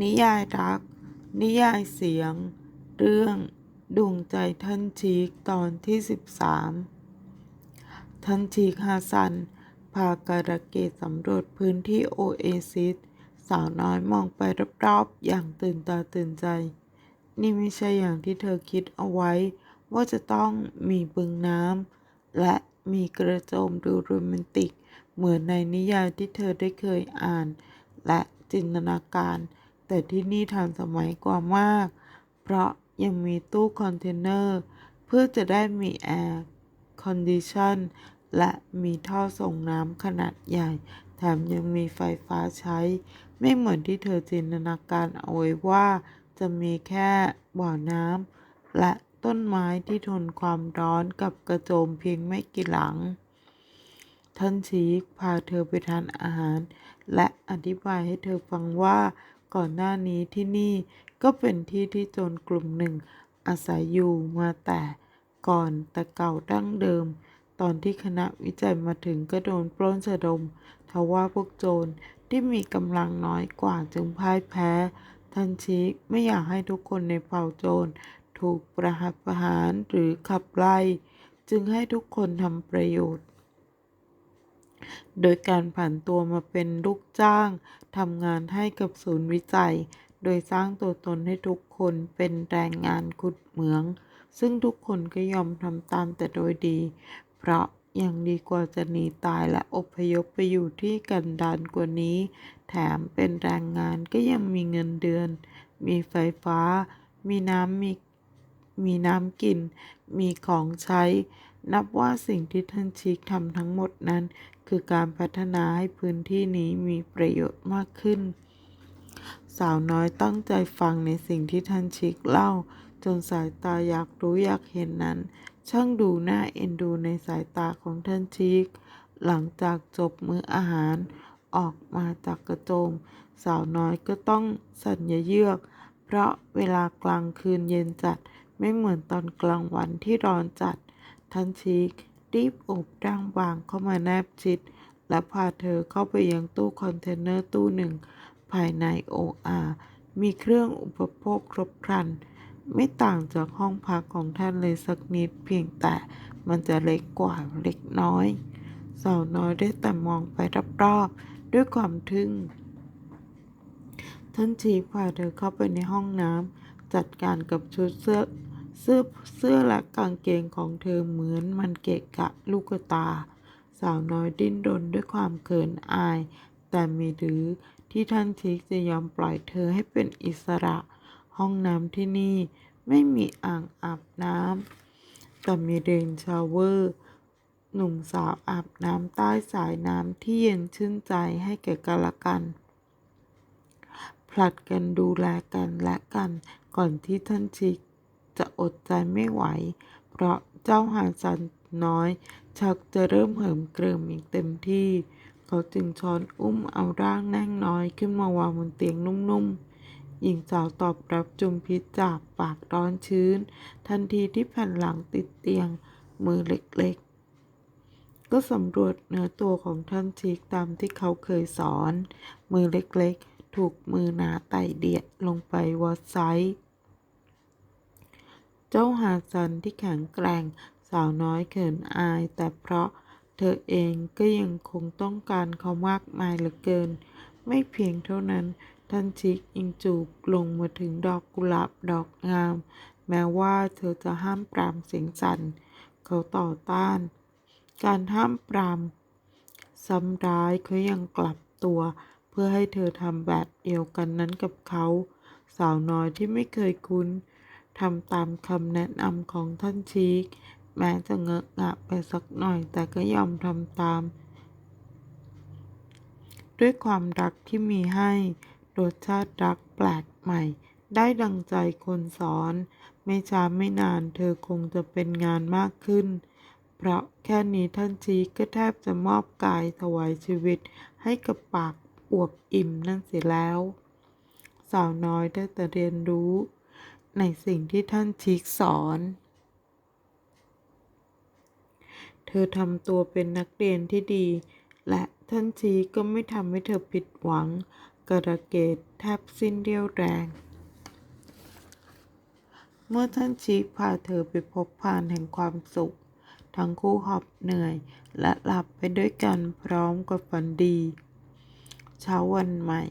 นิยายรัก นิยายเสียง เรื่องดวงใจท่านชีคตอนที่ 13 ท่านชีคฮาซัน พาการะเกดสำรวจพื้นที่โอเอซิส สาวน้อยมองไปรอบๆ อย่างตื่นตาตื่นใจ นี่ไม่ใช่อย่างที่เธอคิดเอาไว้ ว่าจะต้องมีบึงน้ำ และมีกระโจมดูโรแมนติก เหมือนในนิยายที่เธอได้เคยอ่าน และจินตนาการ แต่ที่นี่ทันสมัยกว่ามาก เพราะยังมีตู้คอนเทนเนอร์ เพื่อจะได้มีแอร์คอนดิชันและมีท่อส่งน้ำขนาดใหญ่ แถมยังมีไฟฟ้าใช้ ไม่เหมือนที่เธอจินตนาการเอาไว้ว่าจะมีแค่บ่อน้ำและต้นไม้ที่ทนความร้อนกับกระโจมเพียงไม่กี่หลัง ท่านชีคพาเธอไปทานอาหาร และอธิบายให้เธอฟังว่า ก่อนหน้านี้ที่นี่ก็เป็นที่ที่โจรกลุ่มหนึ่ง อาศัยอยู่มาแต่ก่อนแต่เก่าดั้งเดิม ตอนที่คณะวิจัยมาถึงก็โดนปล้นสะดมทว่าพวกโจรที่มีกำลังน้อยกว่าจึงพ่ายแพ้ท่านชีคไม่อยากให้ทุกคนในเผ่าโจรถูกประหัตประหารหรือขับไล่ จึงให้ทุกคนทำประโยชน์ โดยการผ่านตัวมาเป็นลูกจ้างทำงานให้กับศูนย์วิจัย โดยสร้างตัวตนให้ทุกคนเป็นแรงงานขุดเหมือง ซึ่งทุกคนก็ยอมทำตามแต่โดยดี เพราะยังดีกว่าจะหนีตายและอพยพไปอยู่ที่กันดารกว่านี้ แถมเป็นแรงงานก็ยังมีเงินเดือน มีไฟฟ้า มีน้ำมีมีน้ำกิน มีของใช้ นับว่าสิ่งที่ท่านชีคทำทั้งหมดนั้น คือการพัฒนาให้พื้นที่นี้มีประโยชน์มากขึ้น สาวน้อยตั้งใจฟังในสิ่งที่ท่านชีคเล่า จนสายตาอยากรู้อยากเห็นนั้น ช่างดูหน่าเอ็นดูในสายตาของท่านชีคหลังจากจบมื้ออาหาร ออกมาจากกระโจม สาวน้อยก็ต้องสั่นเยือก เพราะเวลากลางคืนเย็นจัดไม่เหมือนตอนกลางวันที่ร้อนจัด ท่านชีครีบอบร่างบางเข้ามาแนบชิด และพาเธอเข้าไปยังตู้คอนเทนเนอร์ตู้หนึ่ง ภายในโออามีเครื่องอุปโภคครบครัน ไม่ต่างจากห้องพักของท่านเลยสักนิดเพียงแต่มันจะเล็กกว่าเล็กน้อย สาวน้อยได้แต่มองไปรอบๆด้วยความทึ่ง ท่านชีพาเธอเข้าไปในห้องน้ำจัดการกับชุดเสื้อ เสื้อเสื้อและกางเกงของเธอเหมือนมันเกะกะลูกตา สาวน้อยดิ้นรนด้วยความเขินอาย แต่มีหรือที่ท่านชีคจะยอมปล่อยเธอให้เป็นอิสระ ห้องน้ำที่นี่ไม่มีอ่างอาบน้ำแต่มีเรนชาวเวอร์หนุ่มสาวอาบน้ำใต้สายน้ำที่เย็นชื่นใจให้แก่กันละกัน ผลัดกันดูแลกันและกันก่อนที่ท่านชิก จะอดใจไม่ไหว เพราะเจ้าหาสันน้อย ชักจะเริ่มเหิมเกริมอีกเต็มที่ เขาจึงช้อนอุ้มเอาร่างแน่งน้อยขึ้นมาวางบนเตียงนุ่มๆหญิงสาวตอบรับจุมพิษจากปากร้อนชื้น ทันทีที่แผ่นหลังติดเตียง มือเล็กๆ ก็สำรวจเนื้อตัวของท่านชีกตามที่เขาเคยสอน มือเล็กๆ ถูกมือหนาไต่เดียดลงไปวอดไซส์ เจ้าหาซันที่แข็งแกร่งสาวน้อยเขินอาย แต่เพราะเธอเองก็ยังคงต้องการเขามากมายเหลือเกิน ไม่เพียงเท่านั้น ท่านชิกยิงจูบลงมาถึงดอกกุหลาบดอกงาม แม้ว่าเธอจะห้ามปรามเสียงสั่นเขาต่อต้าน การห้ามปรามซ้ำร้ายเขายังกลับตัว เพื่อให้เธอทำแบบเดียวกันนั้นกับเขา สาวน้อยที่ไม่เคยคุ้น ทำตามคำแนะนำของท่านชีกแม้จะเงอะงะไปสักหน่อย แต่ก็ยอมทำตาม ด้วยความรักที่มีให้ รสชาติรักแปลกใหม่ ได้ดังใจคนสอน ไม่ช้าไม่นานเธอคงจะเป็นงานมากขึ้น เพราะแค่นี้ท่านชีก็แทบจะมอบกายถวายชีวิต ให้กับปากอวบอิ่มนั่นเสียแล้ว สาวน้อยได้แต่เรียนรู้ ในสิ่งที่ท่านชีกสอน เธอทำตัวเป็นนักเรียนที่ดี และท่านชีก็ไม่ทำให้เธอผิดหวัง กระเกตแทบสิ้นเรี่ยวแรง เมื่อท่านชีพาเธอไปพบพานแห่งความสุข ทั้งคู่หอบเหนื่อย และหลับไปด้วยกันพร้อมกับฝันดี เช้าวันใหม่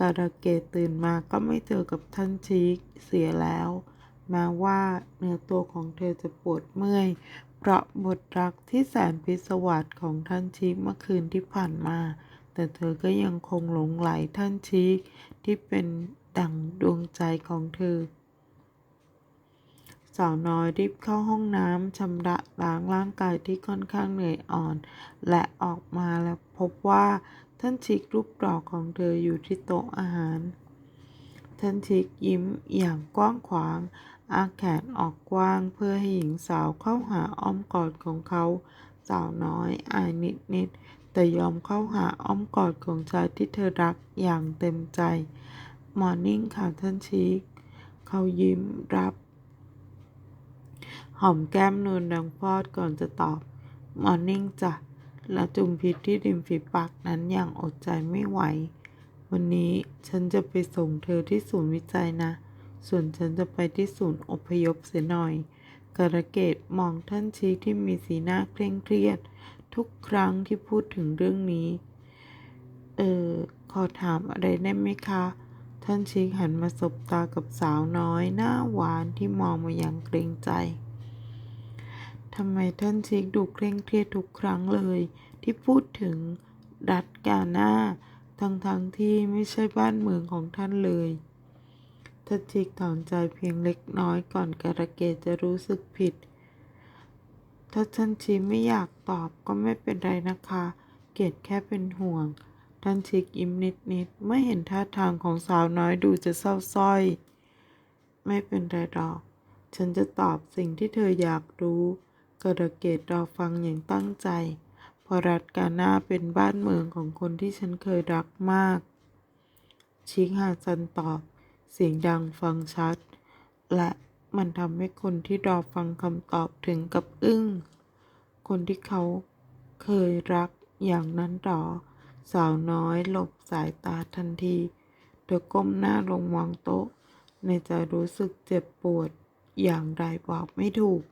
การาเกดตื่นมาก็ไม่เจอกับท่านชีกเสียแล้ว แม้ว่าเนื้อตัวของเธอจะปวดเมื่อย เพราะบทรักที่แสนพิศวาสของท่านชีกเมื่อคืนที่ผ่านมา แต่เธอก็ยังคงหลงไหลท่านชีกที่เป็นดั่งดวงใจของเธอ สาวน้อยรีบเข้าห้องน้ำชำระล้างร่างกายที่ค่อนข้างเหนื่อยอ่อน และออกมาแล้วพบว่าท่านชิกรูปหล่อของเธออยู่ที่โต๊ะอาหาร ท่านชิกยิ้มอย่างกว้างขวาง อาแขนออกกว้างเพื่อให้หญิงสาวเข้าหาอ้อมกอดของเขา สาวน้อยอายนิดๆแต่ยอมเข้าหาอ้อมกอดของชายที่เธอรักอย่างเต็มใจมอร์นิ่งค่ะท่านชิกเขายิ้มรับ หอมแก้มนูนดังพอดก่อนจะตอบ มอร์นิ่งจ้ะ และจุมพิษที่ริมฝีปากนั้นอย่างอดใจไม่ไหว วันนี้ฉันจะไปส่งเธอที่ศูนย์วิจัยนะ ส่วนฉันจะไปที่ศูนย์อพยพเสียหน่อยกระเกตมองท่านชี้ที่มีสีหน้าเคร่งเครียด ทุกครั้งที่พูดถึงเรื่องนี้ เออ ขอถามอะไรได้ไหมคะ ท่านชิกหันมาสบตากับสาวน้อย หน้าหวานที่มองมาอย่างเกรงใจ ทำไมท่านชิกดูเคร่งเครียดทุกครั้งเลย ที่พูดถึงรัฐกาหน้า ทั้งๆทที่ไม่ใช่บ้านเมืองของท่านเลยท่านชิกถอนใจเพียงเล็กน้อยก่อนการะเกตจะรู้สึกผิด ถ้าท่านชิกไม่อยากตอบก็ไม่เป็นไรนะคะ เกตแค่เป็นห่วง ท่านชิกยิ้มนิดๆไม่เห็นท่าทางของสาวน้อยดูจะเศร้าสร้อย ไม่เป็นไรหรอก ฉันจะตอบสิ่งที่เธออยากรู้ กระเกตรอฟังอย่างตั้งใจ เพราะรัฐกาหน้าเป็นบ้านเมืองของคนที่ฉันเคยรักมาก ชิคฮาซันตอบ เสียงดังฟังชัด และมันทำให้คนที่รอฟังคำตอบถึงกับอึ้ง คนที่เขาเคยรักอย่างนั้นหรอ สาวน้อยหลบสายตาทันที เธอก้มหน้าลงวางโต๊ะ ในใจรู้สึกเจ็บปวด อย่างไรบอกไม่ถูก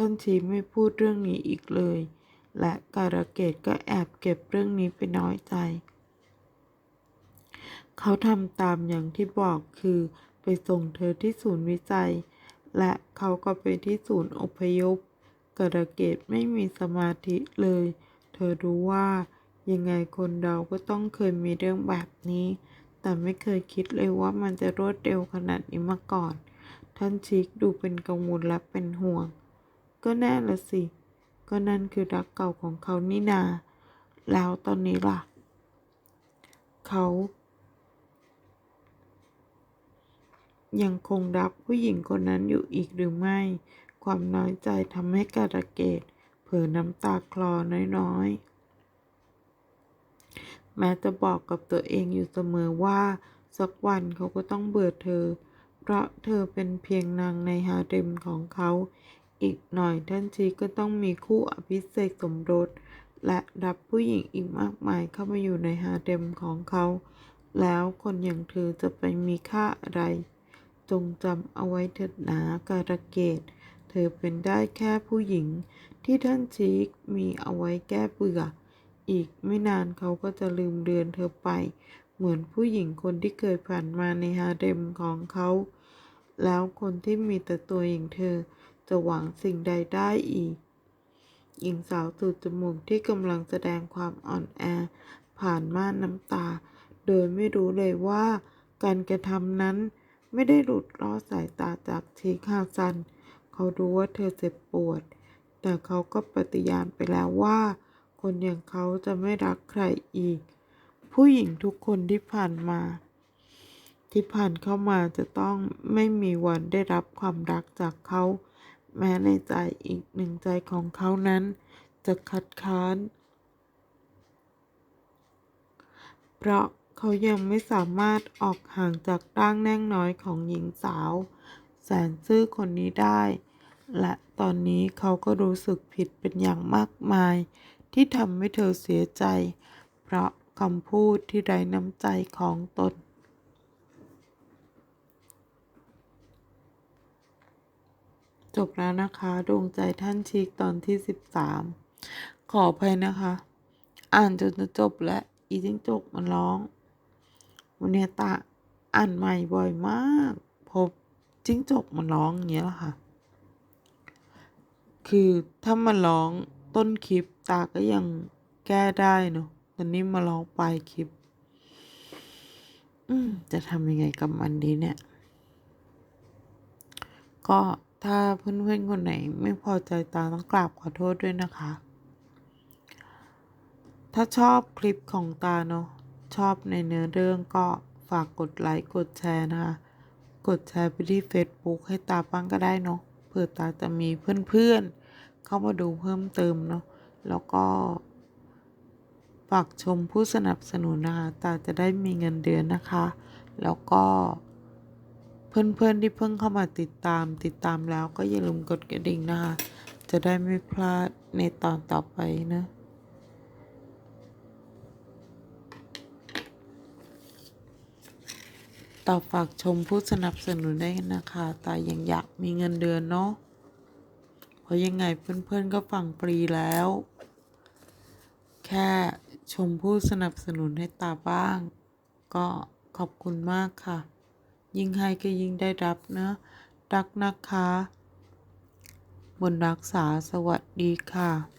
ท่านชีไม่พูดเรื่องนี้อีกเลย และการะเกดก็แอบเก็บเรื่องนี้ไปน้อยใจ เขาทำตามอย่างที่บอกคือไปส่งเธอที่ศูนย์วิจัย และเขาก็ไปที่ศูนย์อพยพกระเกดไม่มีสมาธิเลย เธอรู้ว่ายังไงคนเราก็ต้องเคยมีเรื่องแบบนี้ แต่ไม่เคยคิดเลยว่ามันจะรวดเร็วขนาดนี้มาก่อน ท่านชิกดูเป็นกังวลและเป็นห่วง ก็แน่ละสิ ก็นั่นคือรักเก่าของเขานี่นา แล้วตอนนี้ล่ะ เขา ยังคงรักผู้หญิงคนนั้นอยู่อีกหรือไม่ ความน้อยใจทำให้การะเกดเผลอน้ำตาคลอน้อยๆ แม้จะบอกกับตัวเองอยู่เสมอว่าสักวันเขาก็ต้องเบื่อเธอ เพราะเธอเป็นเพียงนางในฮาเร็มของเขา อีกหน่อยท่านชีก็ต้องมีคู่อภิเษกสมรส และรับผู้หญิงอีกมากมายเข้ามาอยู่ในฮาเร็มของเขา แล้วคนอย่างเธอจะไปมีค่าอะไร จงจำเอาไว้เถิดหนาการะเกดเธอเป็นได้แค่ผู้หญิง ที่ท่านชีกมีเอาไว้แก้เบื่อ อีกไม่นานเขาก็จะลืมเลือนเธอไป เหมือนผู้หญิงคนที่เคยผ่านมาในฮาเร็มของเขา แล้วคนที่มีแต่ตัวอย่างเธอ จะหวังสิ่งใดได้อีก หญิงสาวตูดจมูกที่กำลังแสดงความอ่อนแอ ผ่านม่านน้ำตา โดยไม่รู้เลยว่า การกระทำนั้นไม่ได้หลุดลอดสายตาจากชีคาซัน เขารู้ว่าเธอเจ็บปวด แต่เขาก็ปฏิญาณไปแล้วว่า คนอย่างเขาจะไม่รักใครอีก ผู้หญิงทุกคนที่ผ่านมา ที่ผ่านเข้ามาจะต้องไม่มีวันได้รับความรักจากเขา แม้ในใจอีกหนึ่งใจของเขานั้น จะคัดค้าน เพราะเขายังไม่สามารถออกห่างจากร่างแน่งน้อยของหญิงสาว แสนซื่อคนนี้ได้ และตอนนี้เขาก็รู้สึกผิดเป็นอย่างมากมาย ที่ทำให้เธอเสียใจ เพราะคำพูดที่ไร้น้ำใจของตน จบแล้วนะคะดวงใจท่านชีกตอนที่สิบสามขออภัยนะคะ อ่านจนจะจบและอีจิ้งจกมันร้อง วันนี้ตาอ่านใหม่บ่อยมากพบจิ้งจกมันร้องอย่างเงี้ยแหละค่ะ คือถ้ามันร้องต้นคลิปตาก็ยังแก้ได้เนาะแต่นี่มาร้องปลายคลิป อืมจะทำยังไงกับมันดีเนี่ย ก็ ถ้าเพื่อนๆคนไหนไม่พอใจตาต้องกราบขอโทษด้วยนะคะ ถ้าชอบคลิปของตาเนาะชอบในเนื้อเรื่องก็ฝากกดไลค์กดแชร์นะคะ กดแชร์ไปที่ Facebook ให้ตาบ้างก็ได้เนาะเผื่อตาจะมีเพื่อนๆ เข้ามาดูเพิ่มเติมเนาะแล้วก็ ฝากชมผู้สนับสนุนนะคะตาจะได้มีเงินเดือนนะคะ แล้วก็ เพื่อนๆที่เพิ่งเข้ามาติดตาม ติดตามแล้วก็อย่าลืมกดกระดิ่งนะคะ จะได้ไม่พลาดในตอนต่อไปนะต่อฝากชมผู้สนับสนุนได้นะคะ ตายังอยากมีเงินเดือนเนาะเพราะยังไงเพื่อนๆก็ฟังฟรีแล้ว แค่ชมผู้สนับสนุนให้ตาบ้าง ก็ขอบคุณมากค่ะ ยิ่งให้ก็ยิ่งได้รับนะรักนะคะ บนรักษาสวัสดีค่ะ